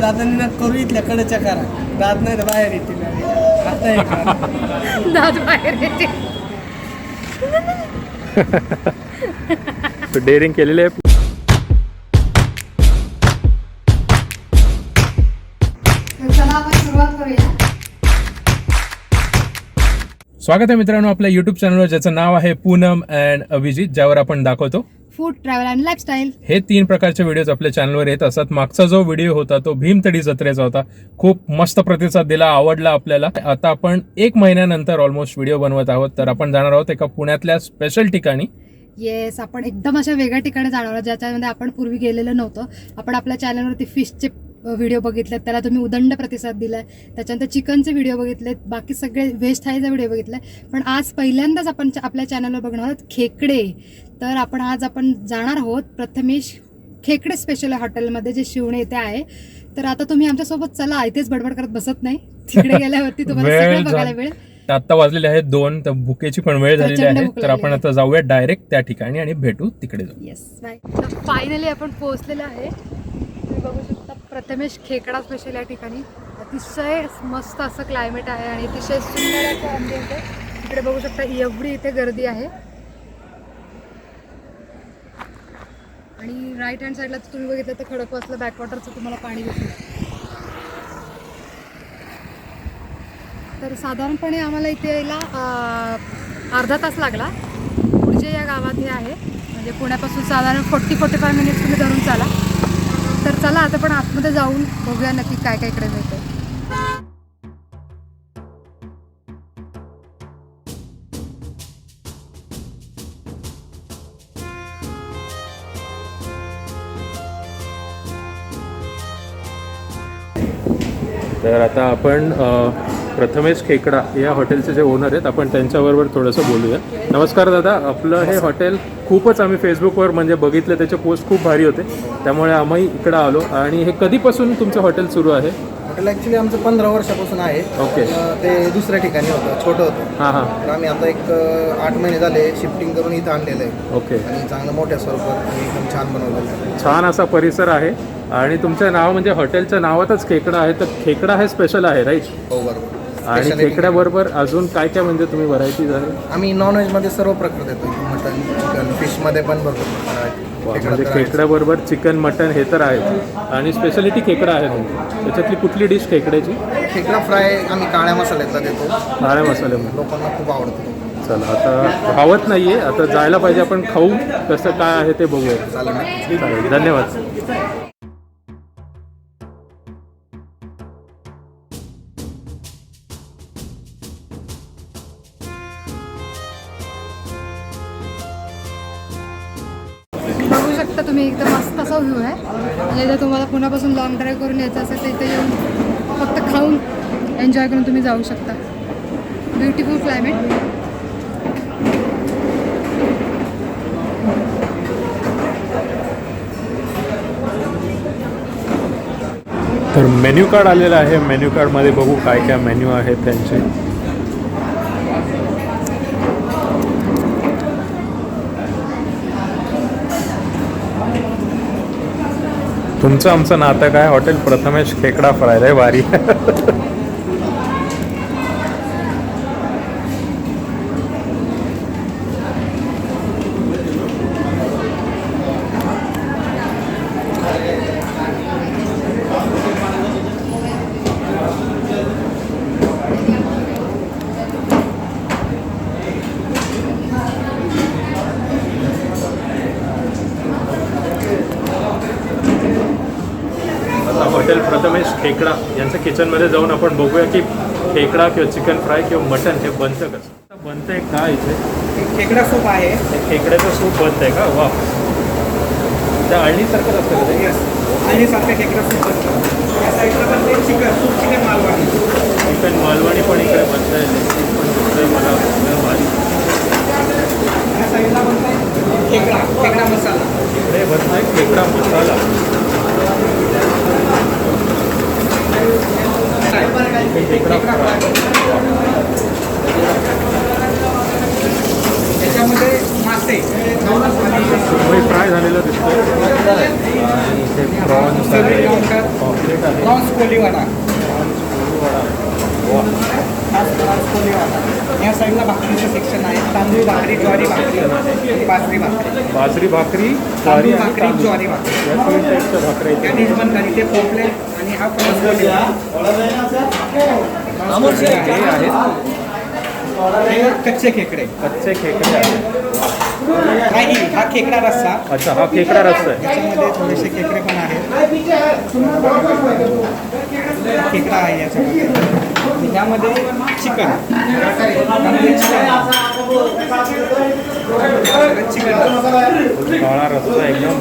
दादांनी ना करू इथल्या कडच्या करा. दाद नाही तर बाहेर येतील आता हे. दात बाहेर येते. डेअरिंग केलेले आहे? तर चला आपण सुरुवात करूया. स्वागत आहे मित्रांनो आपल्या युट्यूब चॅनलवर ज्याचं नाव आहे पूनम अँड अभिजित ज्यावर आपण दाखवतो. Food travel and lifestyle. हे तीन प्रकारचे व्हिडिओज आपल्या चॅनलवर येत असतात मागचा जो व्हिडिओ होता तो भीमतडी जत्रेचा होता. खूप मस्त प्रतिसाद दिला आवडला आपल्याला. आता आपण एक महिन्यानंतर ऑलमोस्ट व्हिडिओ बनवत आहोत. तर आपण जाणार आहोत एका पुण्यातल्या स्पेशल ठिकाणी. येस आपण एकदम अशा वेगळ्या ठिकाणी जाणार आहोत ज्याच्यामध्ये आपण पूर्वी गेलेलं नव्हतं. आपण आपल्या चॅनलवरती फिशचे व्हिडिओ बघितलेत त्याला तुम्ही उदंड प्रतिसाद दिलाय. त्याच्यानंतर चिकनचे व्हिडिओ बघितलेत बाकी सगळे व्हेज थाळीचे व्हिडिओ बघितले. पण आज पहिल्यांदाच आपण आपल्या चॅनलवर बघणार आहोत खेकडे. तर आपण आज आपण जाणार आहोत प्रथमेश खेकडे स्पेशल हॉटेलमध्ये जे शिवणे येथे आहे. तर आता तुम्ही आमच्यासोबत चला इथेच बडबड करत बसत नाही. तिकडे गेल्यावरती तुम्हाला वेळ सगळं बघायला मिळेल. आता वाजलेले आहेत दोन तर भुकेची पण वेळ झालेली आहे. तर आपण आता जाऊया डायरेक्ट त्या ठिकाणी आणि भेटू तिकडे जाऊ येस बाय फायनली आपण पोहोचलेलो आहे. तुम्ही बघू शकता प्रथमेश खेकडा स्पेशल या ठिकाणी. अतिशय मस्त असं क्लायमेट आहे आणि अतिशय सुंदर असं इकडे बघू शकता एवढी इथे गर्दी आहे. आणि राईट हँड साईडला तुम्ही बघितलं तर खडकवासला बॅकवॉटरचं तुम्हाला पाणी दिसलं तर साधारणपणे आम्हाला इथे यायला अर्धा तास लागला. पुढचे या गावात हे आहे. म्हणजे पुण्यापासून साधारण फोर्टी फोर्टी फाय मिनिट्स तुम्ही धरून चाला. तर चला आता पण आतमध्ये जाऊन बघूया नक्की काय काय इकडे मिळतं तर आता आपण प्रथमेश खेकडा या हॉटेलचे जे ओनर आहेत आपण त्यांच्याबरोबर थोडंसं बोलूया. नमस्कार दादा आपलं हे हॉटेल खूपच आम्ही फेसबुकवर म्हणजे बघितलं त्याचे पोस्ट खूप भारी होते. त्यामुळे आम्ही इकडं आलो. आणि हे कधीपासून तुमचं हॉटेल सुरू आहे? हॉटेल ॲक्च्युली आमचं पंधरा वर्षापासून आहे. ओके. ते दुसऱ्या ठिकाणी होतं छोटं होतं. हां हां. तर आम्ही आता एक आठ महिने झाले शिफ्टिंग करून इथं आणलेलं आहे. ओके. आणि चांगलं मोठ्या स्वरूपात आणि एकदम छान बनवलेलं आहे. छान असा परिसर आहे. आणि तुमचं नाव म्हणजे हॉटेलच्या नावातच खेकडा आहे तर खेकडा हे स्पेशल आहे राईट हो बरोबर. आणि. खेकड्याबरोबर अजून काय काय म्हणजे तुम्ही व्हरायटीज आहे आम्ही नॉनव्हेजमध्ये सर्व प्रकार देतो मटन चिकन फिशमध्ये पण भरपूर प्रकार आहेत. खेकडा म्हणजे तर आहेच. खेकड्याबरोबर चिकन मटन हे तर आहे. आणि स्पेशालिटी खेकडा आहे तुमची त्याच्यातली कुठली डिश खेकड्याची? खेकडा फ्राय आम्ही काळ्या मसाल्यातला देतो. काळ्या मसाल्यामध्ये. लोकांना खूप आवडतो. चला आता खावत नाहीये. आता जायला पाहिजे आपण खाऊ. कसं काय आहे ते बघूया. चालेल चालेल धन्यवाद. मस्त असा व्ह्यू आहे आणि जर तुम्हाला पुण्यापासून लॉंग ड्राईव्ह करून यायचं असेल तर इथे येऊन फक्त खाऊन एन्जॉय करून तुम्ही जाऊ शकता. ब्युटिफुल क्लायमेट तर मेन्यू कार्ड आलेलं आहे. मेन्यू कार्डमध्ये बघू काय काय मेन्यू आहेत त्यांचे. तुमचं आमचं नातं काय? हॉटेल प्रथमेश खेकडा फ्राय रे वारी आता हॉटेल प्रथमेश खेकडा यांच्या किचनमध्ये जाऊन आपण बघूया की खेकडा किंवा चिकन फ्राय किंवा मटन हे बनतं कसं? बनतंय का इथे? खेकडा सूप आहे. खेकड्याचं सूप बनतंय का? वा. त्या अळणीसारखंच असतं का खेकडा सूप या साईडला पण ते chicken soup chicken Malvani. Chicken Malvani पण इकडे पण दिसतंय मला. या साईडला खेकडा खेकडा मसाला. इकडे बनतंय खेकडा मसाला. हे खेकडा फ्राय त्याच्यामध्ये मासे फ्राय झालेलं आहे. प्रॉन्स कोलीवाडा. वा खास प्रॉन्स कोलीवाडा या साईडला भाकरीचं सेक्शन आहे. तांदूळ भाकरी ज्वारी भाकरी आणि बाजरी भाकरी. बाजरी भाकरी ज्वारी तांदूळ आणि भाकरी तांदूळ. ज्वारी भाकरी. या तीन टाईपच्या भाकऱ्या त्या इथे डिश बनतात ते पोपलेट आणि हा प्रॉन्स कोलीवाडा हे आहेत. हे कच्चे खेकडे. कच्चे खेकडे आहेत. काही हा खेकडा रस्सा. अच्छा हा खेकडा रस्ता आहे. याच्यामध्ये थोडेसे खेकडे पण आहेत. खेकडा आहे याच्यामध्ये. आणि ह्यामध्ये चिकन. चिकन चिकन काळा रस्ता एकदम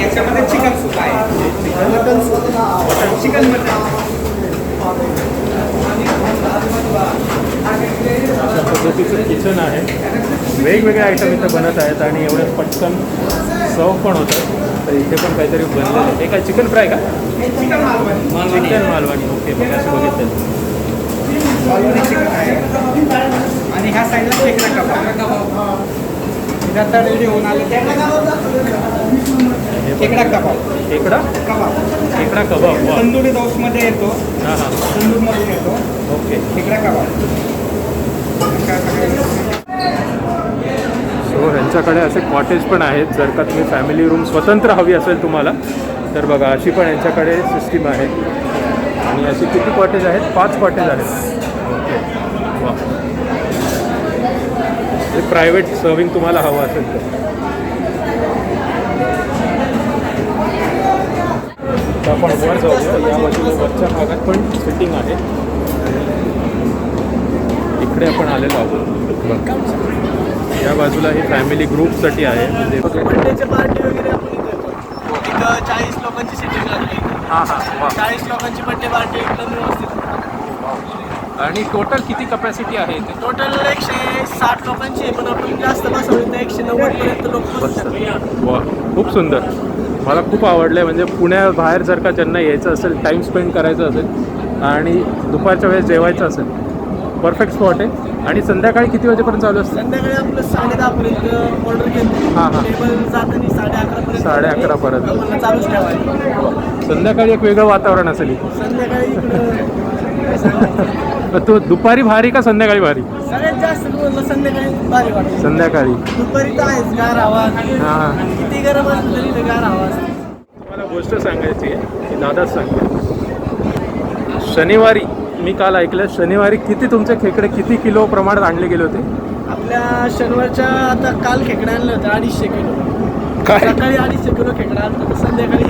याच्यामध्ये चिकन सूप आहे. Mutton soup. Chicken mutton. अशा पद्धतीचं किचन आहे. वेगवेगळे आयटम इथं बनत आहेत आणि एवढं पटकन सर्व पण होतं. तर इथे पण काहीतरी बनलेलं आहे. हे काय चिकन फ्राय का? चिकन मालवणी. चिकन ओके मग असं बघितलं. आणि ह्या साईडला रेडी होऊन आले. खेकडा कबाब. खेकडा? कबाब. खेकडा कबाब वा. तंदुरी येतो. हां हां. तंदूरमधून येतो. ओके. खेकडा कबाब. सो ह्यांच्याकडे असे कॉटेज पण आहेत. जर का तुम्ही फॅमिली रूम स्वतंत्र हवी असेल तुम्हाला तर बघा अशी पण यांच्याकडे सिस्टीम आहे. आणि अशी किती कॉटेज आहेत? पाच कॉटेज आहेत. ओके. वा. प्रायव्हेट सर्विंग तुम्हाला हवं असेल तर. आपण वर जाऊया. या बाजूला वरच्या भागात पण सिटिंग आहे. इकडे आपण आलेलो आहोत. या बाजूला ही फॅमिली ग्रुपसाठी आहे. म्हणजे चाळीस लोकांची सिटिंग लागली. हां हां चाळीस लोकांची बर्थडे पार्टी एकदम व्यवस्थित. आणि टोटल किती कपॅसिटी आहे इथे? टोटल एकशे साठ लोकांची आहे पण आपण जास्त बसवलं तर एकशे नव्वद पर्यंत लोक वा खूप सुंदर. मला खूप आवडलं आहे म्हणजे पुण्याबाहेर जर का ज्यांना यायचं असेल टाईम स्पेंड करायचं असेल आणि दुपारच्या वेळेस जेवायचं असेल परफेक्ट स्पॉट आहे. आणि संध्याकाळी किती वाजेपर्यंत चालू असतं? संध्याकाळी आपलं साडे ऑर्डर घेतो. हां, हां. जाताना साडे अकरा पर्यंत साडे अकरापर्यंत. चालूच ठेवायचं. संध्याकाळी एक वेगळं वातावरण असेल संध्याकाळी तो दुपारी भारी का संध्याकाळी भारी? सगळ्यात जास्त बोललं संध्याकाळी भारी वाटतं. संध्याकाळी. दुपारी तर आहेच गार हवा. हां किती गरम असलं तरी इथं गार हवा असते. मला गोष्ट सांगायची आहे की दादाच सांगते शनिवारी मी काल ऐकलं शनिवारी किती तुमचे खेकडे किती किलो प्रमाणात आणले गेले होते? आपल्या शनिवारच्या आता काल खेकडे आणलं होतं अडीचशे किलो. काय? सकाळी अडीचशे किलो खेकडा आणलं संध्याकाळी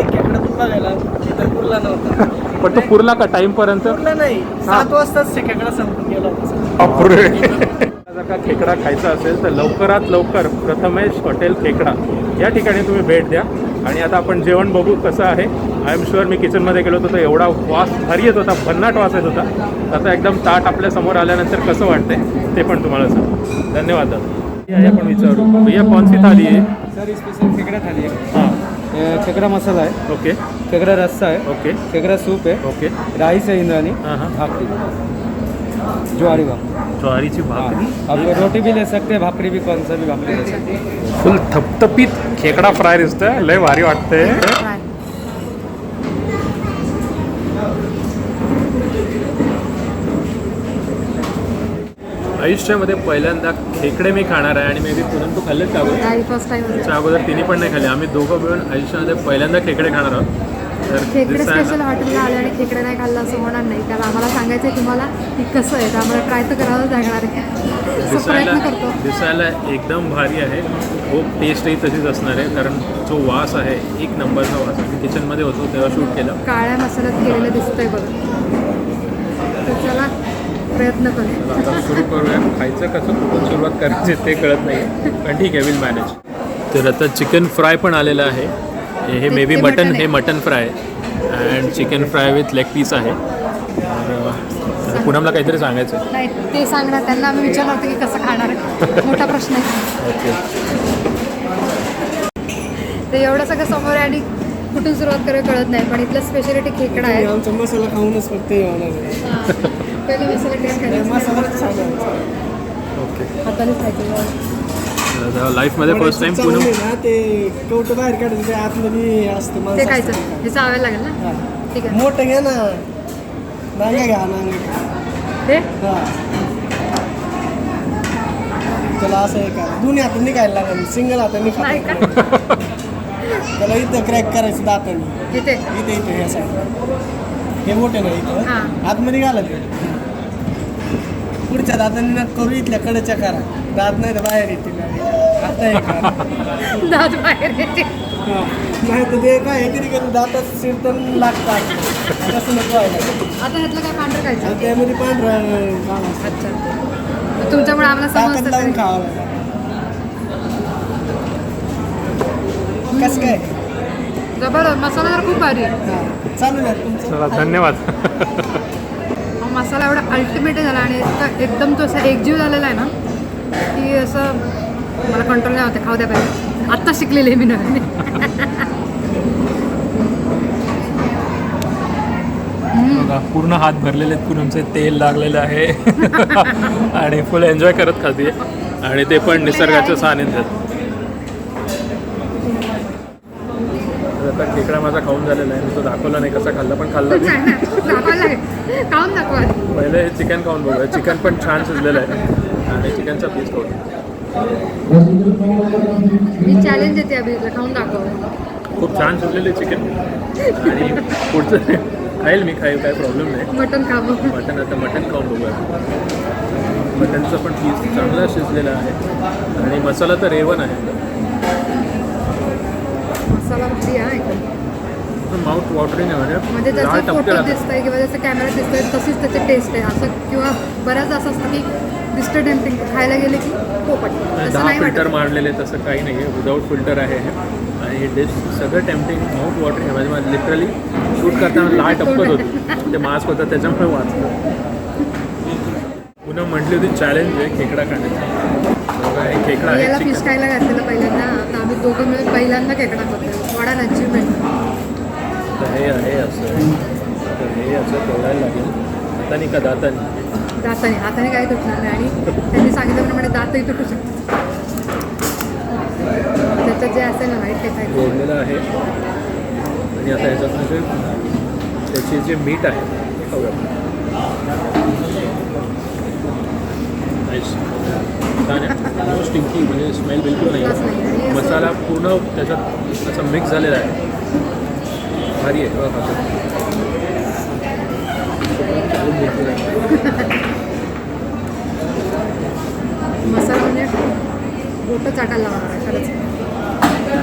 एक खेकडा बघायला तिथं पुरला नव्हता. पण तो पुरला का टाइम पर्यंत? नाही. सात वाजताच ते खेकडा संपून गेला होता. अपुरे जर का खेकडा खायचा असेल तर लवकरात लवकर प्रथमेश हॉटेल खेकडा. या ठिकाणी तुम्ही भेट द्या. आणि आता आपण जेवण बघू कसं आहे. आय एम शुअर मी किचनमध्ये गेलो होतो तर एवढा वास भारी येत होता भन्नाट वास येत होता. आता एकदम ताट आपल्यासमोर आल्यानंतर कसं वाटतंय ते पण तुम्हाला सांग धन्यवाद आपण विचारू. भैया सी थाली आहे? सर स्पेशल खेकडा थाली आहे. हां. खेकडा मसाला आहे ओके खेकडा रस्सा आहे ओके खेकडा सूप आहे ओके राईस आहे इंद्रानी हां हां भाकरी ज्वारी का ज्वारीची भाकरी आप रोटी भी ले सकते हैं भाकरी भी कौन सा भी भाकरी ले सकते हैं फुल थपथपीत खेकडा फ्राय दिसतोय लय भारी वाटतंय आयुष्यामध्ये पहिल्यांदा खेकडे मी खाणार आहे आणि मे बी पुन्हा तू खाल्लेत का त्याच्या अगोदर तिने पण नाही खाल्ले. आम्ही दोघं मिळून आयुष्यामध्ये पहिल्यांदा खेकडे खाणार आहोत. तर खेकडे स्पेशल हॉटेलला आले आणि खेकडे नाही खाल्लं असं होणार नाही. कारण आम्हाला सांगायचं आहे तुम्हाला की कसं आहे. त्यामुळे ट्राय तर करावंच लागणार आहे. दिसायला दिसायला एकदम भारी आहे. खूप टेस्टही तशीच असणार आहे. कारण जो वास आहे एक नंबरचा वास आहे किचनमध्ये होतो तेव्हा शूट केलं. काळ्या मसाल्यात केलेलं दिसतंय बघा. तर चला प्रयत्न करू. आता सुरू करूया. खायचं कसं कुठून सुरुवात करायची ते कळत नाही पण ठीक आहे विल मॅनेज तर आता चिकन फ्राय पण आलेलं आहे. हे- मे बी मटन हे. Mutton fry and chicken fry with leg piece आहे. पूनमला काहीतरी सांगायचं. नाही ते सांगणार. त्यांना आम्ही विचारलं होतं की कसं खाणार. मोठा प्रश्न आहे. ओके ते एवढं सगळं समोर आहे आणि कुठून सुरुवात करावी कळत नाही. पण इथलं स्पेशालिटी खेकडा आहे. आमचा मसाला खाऊनच फक्त. पहिले मसाला करायचा. ओके. लाईफमध्ये फर्स्ट टाइम पुणे ना ते कवटं बाहेर काढायचं ते आतमध्ये असतं ते खायचं. हे चावायला लागेल ना? हा. ठीक आहे. मोठं घ्या ना. नांगा घ्या नांगा हे हा. त्याला असं आहे का दोन्ही हातांनी खायला लागेल. सिंगल हातांनी नाही का? खायला त्याला इथं क्रॅक करायचं दातांनी. इथे? इथे इथे ह्या साईड हे मोठे ना इथं. आतमध्ये घाला ते. पुढच्या दातांनी ना करू इथल्या कडेच्या करा. दात नाही तर बाहेर येतील आता हे करा. दात बाहेर येते हा. नाही तर ते काय आहे कधी कधी दातात शिरतन लागतात. तसं नको व्हायला. आता ह्यातलं काय पांढरं खायचं आणि त्यामध्ये पांढरा असतो. अच्छा. तुमच्यामुळे आम्हाला ताकद समजतं लावून तरी. खावं. कसं काय? जबरदस्त. मसाला तर खूप भारी आहे. हा. चालू द्या तुमचं. चला धन्यवाद. मसाला एवढा अल्टिमेट झाला आणि एकदम तो असा एकजीव झालेला आहे ना की असं मला कंट्रोल नाही होते खाऊ द्या पाहिजे आत्ता शिकलेली मी नवीन. पूर्ण हात भरलेले आहेत पूनमचे तेल लागलेलं आहे. आणि फुल एन्जॉय करत खाते आणि ते पण निसर्गाच्या सानिध्यात. आता खेकडा माझा खाऊन झालेला आहे. मी तो दाखवला नाही कसा खाल्ला पण खाल्ला खाऊन दाखवा. पहिले हे चिकन खाऊन बघूया. चिकन पण छान शिजलेलं आहे. आणि चिकनचा पीस खाऊ मी चॅलेंज देते खाऊन दाखव. खूप छान शिजलेले चिकन आणि पुढचं खाईल मी खाईल काय प्रॉब्लेम नाही. मटन खा मग मटन आता मटन खाऊन बघूया. मटनचं पण पीस चांगला शिजलेला आहे. आणि मसाला तर रेवन आहे. मसाला भारी आहे एकदम. माउथ वॉटरिंग आहे म्हणजे म्हणजे जसं फोटो दिसतंय किंवा जसं कॅमेरा दिसतंय तशीच त्याची टेस्ट आहे. असं किंवा बऱ्याच असं असतं की दिसतं टेम्पिंग खायला गेले की पोपट. तसं दहा नाही फिल्टर मारलेले तसं काही नाही. आहे विदाऊट फिल्टर आहे आणि हे डिश सगळं टेम्पटिंग माउथ वॉटरिंग आहे म्हणजे मला लिटरली शूट करताना लाळ टपकत होती. ते मास्क होतं त्याच्यामुळे वाचलं. पुन्हा म्हटली होती चॅलेंज आहे खेकडा खाण्याचा. हे याला फिश. खायला घातलेलं पहिल्यांदा. आता आम्ही दोघं मिळून पहिल्यांदा खेकडा करतो वडा अचिव्हमेंट हे आहे असं. हे असं तोडायला लागेल. हाताने का दाताने? दाताने. हाताने काही तुटणार नाही. आणि त्यांनी सांगितल्याप्रमाणे दातही तुटू शकतात. त्याच्यात जे असेल ना वाईट ते खायचं. जोडलेलं आहे. आणि आता याच्यातनं जे त्याचे जे मीठ आहे ते खाऊया छान आहे नो स्टिंकी म्हणजे स्मेल बिलकुल नाही. मसाला पूर्ण त्याच्यात असा मिक्स झालेला आहे. भारी आहे. मसाला म्हणजे बोटं चाटायला लागणार आहे खरंच.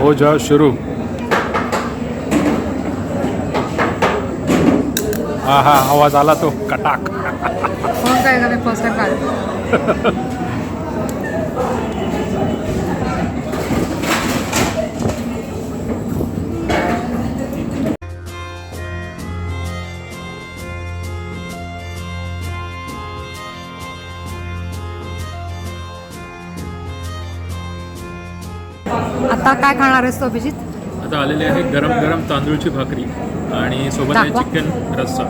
हो जाओ शुरू हा हा आवाज आला तो कटाक. फोन काय करे फर्स्ट टाइम काढ आता काय खाणार आहेस तो अभिजित? आता आलेली आहे गरम गरम तांदूळची भाकरी आणि सोबत आहे दाखवा. चिकन रस्सा.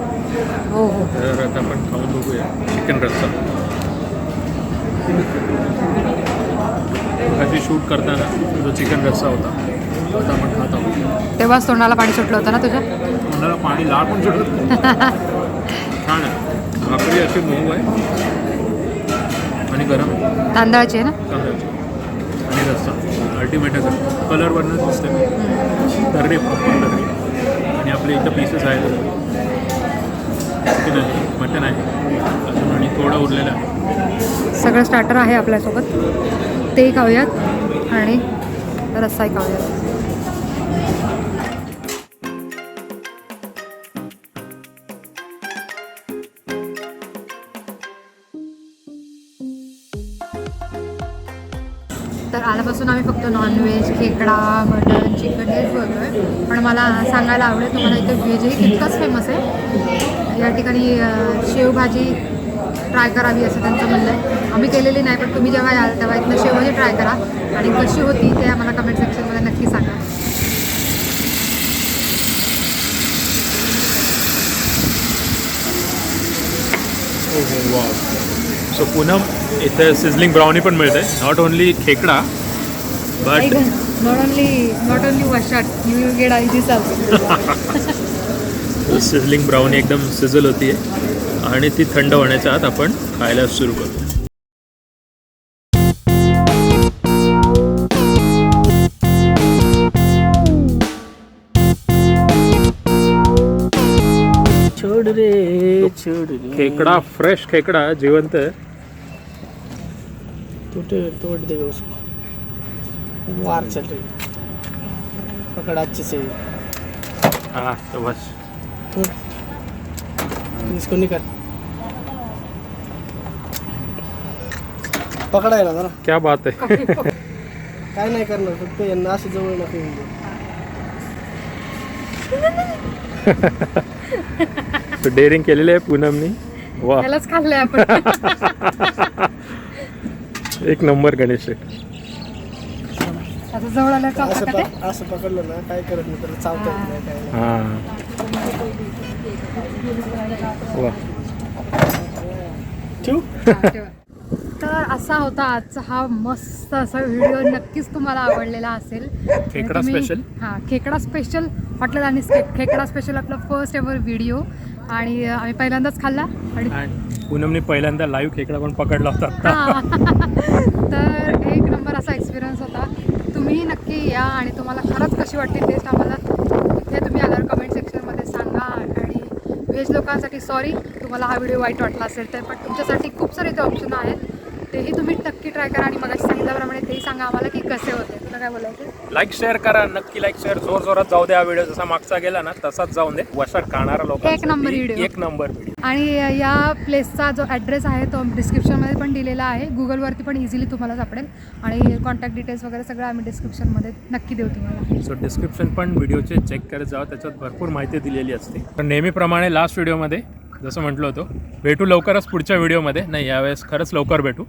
हो हो. तर आता आपण खाऊन बघूया चिकन रस्सा. कधी शूट करताना जो चिकन रस्सा होता तो आता आपण खात आहोत. तेव्हाच तोंडाला पाणी सुटलं होतं ना तुझ्या? तोंडाला पाणी लाळ पण सुटत छान आहे. भाकरी अशी मऊ आहे. आणि गरम. तांदळाची आहे ना? तांदळाची. आणि रस्सा. अल्टिमेट आहे कलरवरनं दिसते तर्री प्रॉपर तर्री आणि आपले इथं पीसेस आहेत. चिकन आहे मटन आहे. अजून आणि थोडं उरलेलं आहे. सगळं स्टार्टर आहे आपल्यासोबत. ते खाऊयात आणि रस्साही खाऊयात. तर आल्यापासून आम्ही फक्त नॉनव्हेज खेकडा मटन चिकन हेच आहे पण मला सांगायला आवडेल तुम्हाला इथे व्हेजही तितकंच फेमस आहे. या ठिकाणी शेवभाजी ट्राय करावी असं त्यांचं म्हणणं आहे. आम्ही केलेली नाही पण तुम्ही जेव्हा याल तेव्हा इथनं शेवभाजी ट्राय करा. आणि कशी होती ते आम्हाला कमेंट सेक्शनमध्ये नक्की सांगा. सो पूनम इथे सिझलिंग ब्राउनी पण मिळते. नॉट ओनली खेकडा but not only not only वशाट you get I this sizzling brownie एकदम सिझल होती आणि ती थंड होण्याच्या आत आपण खायला सुरू करू. छोड रे छोड रे. खेकडा फ्रेश खेकडा जिवंत आहे. टूटे तोड़ देगा उसको वार चल रही पकड़ अच्छे से हा तर बस. इसको निकल पकडाय ना जरा. क्या बात आहे. काय नाही करणार फक्त यांना असं जवळ नको येऊन देऊ. डेअरिंग केलेली आहे पूनमनी. वा. त्यालाच खाल्लंय आपण. एक नंबर गणेश आता जवळ आलं का असं पकडते? पक- असं पकडलं ना काय करत नाही त्याला चावता येत नाही काय. नाही. हा. वा. ठेवू? ठेवा. तर असा होता आजचा हा मस्त असा व्हिडिओ. नक्कीच तुम्हाला आवडलेला असेल. आणि खेकडा तुम्ही- special? हा खेकडा स्पेशल हॉटेल आणि खेकडा स्पेशल आपला फर्स्ट एव्हर व्हिडिओ आणि अं, आम्ही पहिल्यांदाच खाल्ला. आणि आणि पूनमनी पहिल्यांदा लाईव्ह खेकडा पण पकडला होता. तर एक नंबर असा एक्सपिरियन्स होता. तुम्ही नक्की या आणि तुम्हाला खरंच कशी वाटते टेस्ट आम्हाला? इथे तुम्ही आल्यावर कमेंट सेक्शनमध्ये सांगा आणि व्हेज लोकांसाठी सॉरी तुम्हाला हा व्हिडिओ वाईट वाटला असेल तर पण तुमच्यासाठी खूप सारे इथे ऑप्शन आहेत. तेही तुम्ही नक्की ट्राय करा आणि मगाशी सांगितल्याप्रमाणे तेही सांगा आम्हाला की कसे होते. तुला काय बोलायचं लाईक शेअर करा. नक्की लाईक शेअर जोर जोरात जाऊ दे हा व्हिडिओ जसा मागचा गेला ना तसाच जाऊन दे. वशात खाणारा लोक एक number video. एक नंबर व्हिडिओ आणि या प्लेसचा जो ॲड्रेस आहे तो डिस्क्रिप्शनमध्ये पण दिलेला आहे. गुगलवरती पण इझिली तुम्हाला सापडेल. आणि कॉन्टॅक्ट डिटेल्स वगैरे सगळं आम्ही डिस्क्रिप्शनमध्ये नक्की देऊ तुम्हाला. सो डिस्क्रिप्शन पण व्हिडिओचे चेक करत जावं. त्याच्यात भरपूर माहिती दिलेली असते. तर नेहमीप्रमाणे लास्ट व्हिडिओमध्ये जसं म्हटलं होतं भेटू लवकरच पुढच्या व्हिडिओमध्ये नाही यावेळेस खरंच लवकर भेटू.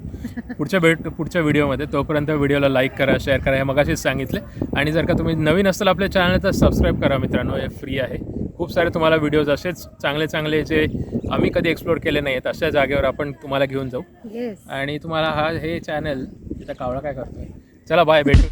पुढच्या भेट पुढच्या व्हिडिओमध्ये तोपर्यंत व्हिडिओला लाईक करा शेअर करा हे मगाशीच सांगितले. आणि जर का तुम्ही नवीन असाल आपल्या चॅनल तर सबस्क्राईब करा मित्रांनो. हे फ्री आहे. खूप सारे तुम्हाला व्हिडिओज असेच चांगले चांगले जे आम्ही कधी एक्सप्लोर केले नाहीत अशा जागेवर आपण तुम्हाला घेऊन जाऊ. येस आणि तुम्हाला हा हे चॅनल इथं कावळा काय करतोय? चला बाय भेटू.